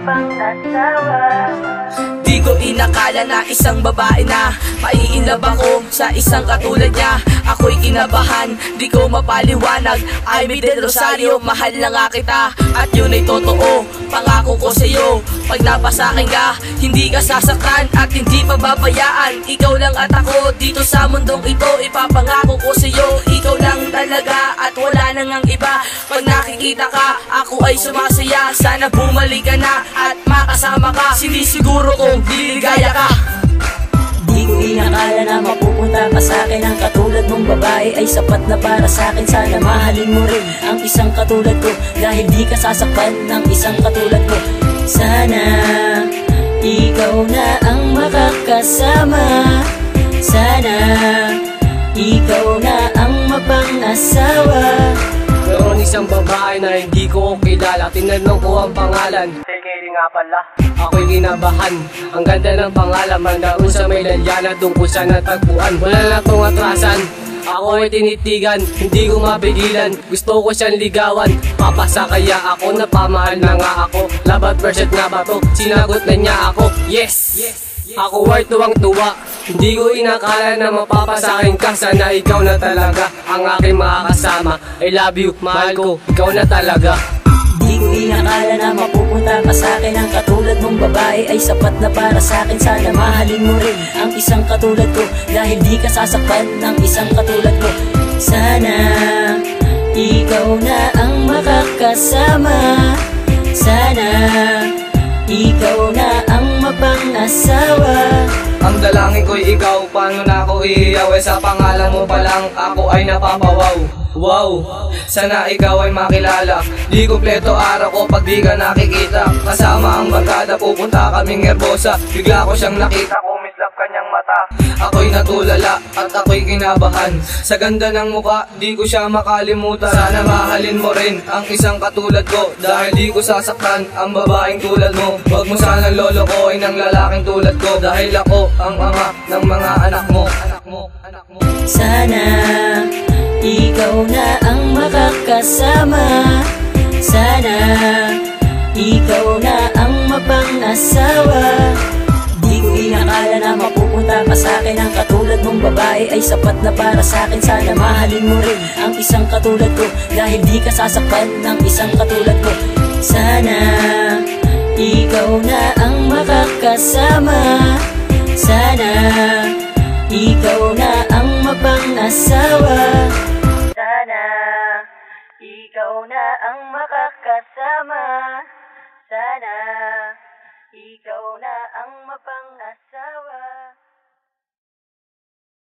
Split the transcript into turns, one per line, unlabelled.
mapangasawa
Di ko inakala na isang babae na Maiinlove ako sa isang katulad niya. Ako'y kinabahan, di ko mapaliwanag. Ay may del Rosario, mahal na nga kita. At yun ay totoo, pangako ko sa'yo. Pag napasakin ka, hindi ka sasaktan At hindi pababayaan Ikaw lang at ako, dito sa mundong ito Ipapangako ko sa'yo, ikaw lang talaga Ang iba. Pag nakikita ka, ako ay sumasaya. Sana bumalik ka na at makasama ka. Sinisiguro kong liligaya ka.
Di ko na mapupunta ka sa akin Ang katulad mong babae. Ay sapat na para sa akin Sana mahalin mo rin ang isang katulad ko. Dahil di ka sasakpan ng isang katulad ko. Sana ikaw na ang makakasama. Sana ikaw na ang mapangasawa
na hindi ko kilala. Tinanong ko ang pangalan. Sige nga pala. Ako'y kinabahan. Ang ganda ng pangalan Mandaon sa may lalyana Doon ko siya natagpuan. Wala na tong atrasan. Ako ay tinitigan, hindi ko mapigilan. Gusto ko siyang ligawan. Papasa kaya ako, napamahal na nga ako. Labat versus nga ba to? Sinagot na niya ako. Yes! Ako ay tuwang-tuwa Hindi ko inakala na mapapasakin ka Sana ikaw na talaga. Ang aking makakasama I love you, mahal ko Ikaw na talaga.
Di inakala na mapupunta ka sa akin. Ang katulad mong babae ay sapat na para sa akin. Sana mahalin mo rin ang isang katulad ko. Dahil di ka sasakpan ng isang katulad ko. Sana ikaw na ang makakasama. Sana ikaw na ang mapangasawa.
Ang dalangin ko'y ikaw Paano na ako iiyaw? Eh sa pangalan mo pa lang Ako ay napapawaw. Wow, sana ikaw ay makilala. Di kumpleto araw ko pag di ka nakikita. Kasama ang barkada pupunta kaming Herbosa. Bigla ko siyang nakita. mata Ako'y natulala at ako'y kinabahan. Sa ganda ng muka, di ko siya makalimutan. Sana mahalin mo rin ang isang katulad ko. Dahil di ko sasaktan ang babaeng tulad mo. Huwag mo sanang lolokohin ang lalaking tulad ko. Dahil ako ang ama ng mga anak mo.
Sana ikaw na ang makakasama. Sana ikaw na ang mapangasawa babae ay sapat na para sa akin. Sana mahalin mo rin ang isang katulad ko. Dahil di ka sasakpan ng isang katulad ko. Sana ikaw na ang makakasama. Sana ikaw na ang mapangasawa.
Sana ikaw na ang makakasama. Sana ikaw na ang mapangasawa